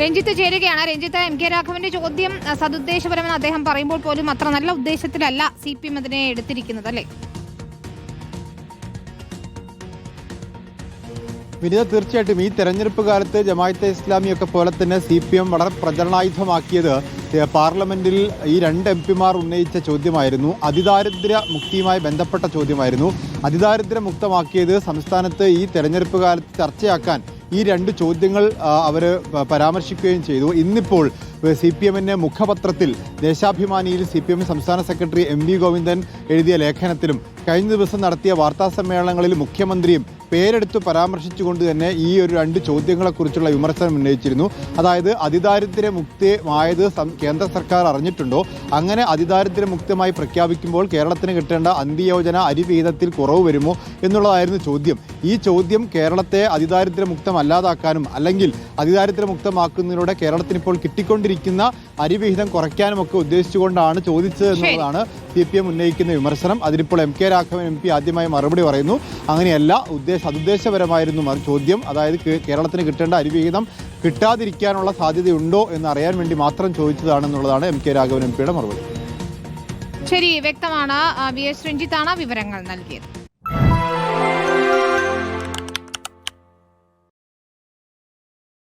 രഞ്ജിത്ത് ചേരുകയാണ്. Ranjith M K രാഘവന്റെ ചോദ്യം സതുദ്ദേശപരമെന്ന് അദ്ദേഹം പറയുമ്പോൾ പോലും അത്ര നല്ല ഉദ്ദേശത്തിലല്ല സി പി എം അതിനെ എടുത്തിരിക്കുന്നത് അല്ലേ? വിനിത തീർച്ചയായിട്ടും ഈ തെരഞ്ഞെടുപ്പ് കാലത്ത് ജമായത്തെ ഇസ്ലാമിയൊക്കെ പോലെ തന്നെ സി പി എം വളരെ പ്രചരണായുധമാക്കിയത് പാർലമെന്റിൽ ഈ രണ്ട് എം പിമാർ ഉന്നയിച്ച ചോദ്യമായിരുന്നു. അതിദാരിദ്ര്യ മുക്തിയുമായി ബന്ധപ്പെട്ട ചോദ്യമായിരുന്നു. അതിദാരിദ്ര്യ മുക്തമാക്കിയത് സംസ്ഥാനത്ത് ഈ തെരഞ്ഞെടുപ്പ് കാലത്ത് ചർച്ചയാക്കാൻ ഈ രണ്ട് ചോദ്യങ്ങൾ അവർ പരാമർശിക്കുകയും ചെയ്തു. ഇന്നിപ്പോൾ സി പി എമ്മിന്റെ മുഖപത്രത്തിൽ ദേശാഭിമാനിയിൽ സി പി എം സംസ്ഥാന സെക്രട്ടറി എം വി ഗോവിന്ദൻ എഴുതിയ ലേഖനത്തിലും കഴിഞ്ഞ ദിവസം നടത്തിയ വാർത്താ സമ്മേളനങ്ങളിൽ മുഖ്യമന്ത്രിയും പേരെടുത്ത് പരാമർശിച്ചുകൊണ്ട് തന്നെ ഈ ഒരു രണ്ട് ചോദ്യങ്ങളെക്കുറിച്ചുള്ള വിമർശനം ഉന്നയിച്ചിരുന്നു. അതായത് അതിദാരിദ്ര്യ മുക്തമായത് കേന്ദ്ര സർക്കാർ അറിഞ്ഞിട്ടുണ്ടോ? അങ്ങനെ അതിദാരിദ്ര്യ മുക്തമായി പ്രഖ്യാപിക്കുമ്പോൾ കേരളത്തിന് കിട്ടേണ്ട അന്ത്യയോജന അരി വിഹിതത്തിൽ കുറവ് വരുമോ എന്നുള്ളതായിരുന്നു ചോദ്യം. ഈ ചോദ്യം കേരളത്തെ അതിദാരിദ്ര്യ മുക്തമല്ലാതാക്കാനും അല്ലെങ്കിൽ അതിദാരിദ്ര്യ മുക്തമാക്കുന്നതിലൂടെ കേരളത്തിന് ഇപ്പോൾ കിട്ടിക്കൊണ്ടിരിക്കുന്ന അരിവിഹിതം കുറയ്ക്കാനും ഒക്കെ ഉദ്ദേശിച്ചുകൊണ്ടാണ് ചോദിച്ചത് എന്നുള്ളതാണ് സി പി എം ഉന്നയിക്കുന്ന വിമർശനം. അതിനിപ്പോൾ M K Raghavan M P ആദ്യമായി മറുപടി പറയുന്നു. അങ്ങനെയല്ല ഉദ്ദേശ സതുദ്ദേശപരമായിരുന്നു ചോദ്യം. അതായത് കേരളത്തിന് കിട്ടേണ്ട അരിവിഹിതം കിട്ടാതിരിക്കാനുള്ള സാധ്യതയുണ്ടോ എന്ന് അറിയാൻ വേണ്ടി മാത്രം ചോദിച്ചതാണെന്നുള്ളതാണ് എം കെ രാഘവൻ എം പിയുടെ മറുപടി. ശരി വ്യക്തമാണ്. വി എസ് രഞ്ജിത്താണ് വിവരങ്ങൾ നൽകിയത്.